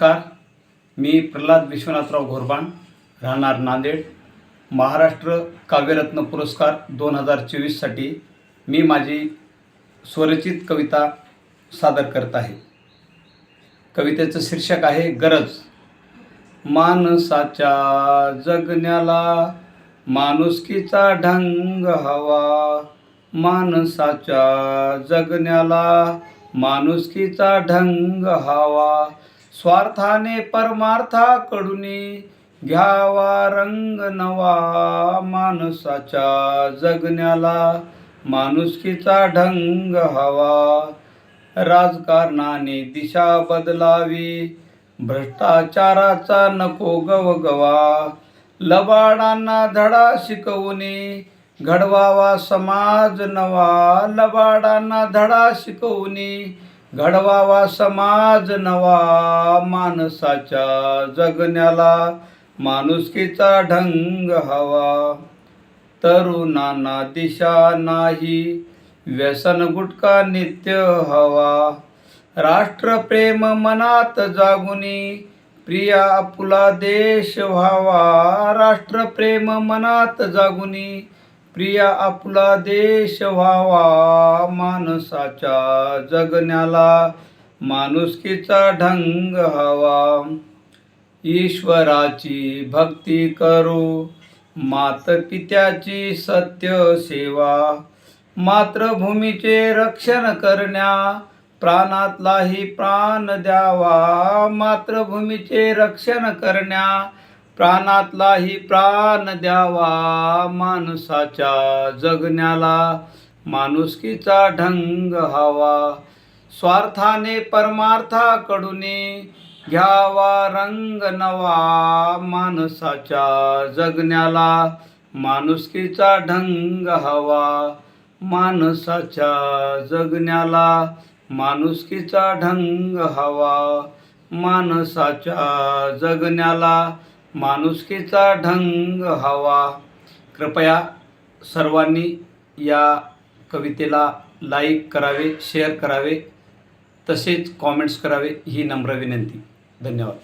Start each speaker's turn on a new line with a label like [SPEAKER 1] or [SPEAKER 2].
[SPEAKER 1] नमस्कार. मी प्रल्हाद विश्वनाथराव घोरबाण राहणार नांदेड. महाराष्ट्र काव्यरत्न पुरस्कार दोन हजार चोवीससाठी मी माझी स्वरचित कविता सादर करत आहे. कवितेचं शीर्षक आहे गरज. माणसाच्या जगण्याला माणुसकीचा ढंग हवा. माणसाच्या जगण्याला माणुसकीचा ढंग हवा. स्वार्थाने परमार्थाकडून घ्यावा रंग नवा माणसाच्या जगण्याला. माणुसकीचा ढंग हवा. राजकारणाने दिशा बदलावी. भ्रष्टाचाराचा नको गवगवा. लबाडांना धडा शिकवणे घडवावा समाज नवा. लबाडांना धडा शिकवणे घडवावा समाज नवा माणसाच्या जगण्याला माणुसकीचा ढंग हवा. तरुणांना दिशा नाही व्यसन गुटका नित्य हवा. राष्ट्रप्रेम मनात जागुनी प्रिया आपुला देश व्हावा. राष्ट्रप्रेम मनात जागुनी प्रिया आपला देश व्हावा माणसाच्या जगण्याला माणुसकीचा ढंग हवा. ईश्वराची भक्ती करू मातपित्याची सत्य सेवा मातृभूमीचे रक्षण करण्या प्राणातलाही प्राण द्यावा. मातृभूमीचे रक्षण करण्या प्राणातलाही प्राण द्यावा माणसाच्या जगण्याला. माणुसकीचा ढंग हवा. स्वार्थाने परमार्थाकडून घ्यावा रंग नवा माणसाच्या जगण्याला. माणुसकीचा ढंग हवा माणसाच्या जगण्याला. माणुसकीचा ढंग हवा माणसाच्या जगण्याला. माणुसकीचा ढंग हवा. कृपया सर्वांनी या कवितेला लाईक करावे शेअर करावे तसेच कॉमेंट्स करावे ही नम्र विनंती. धन्यवाद.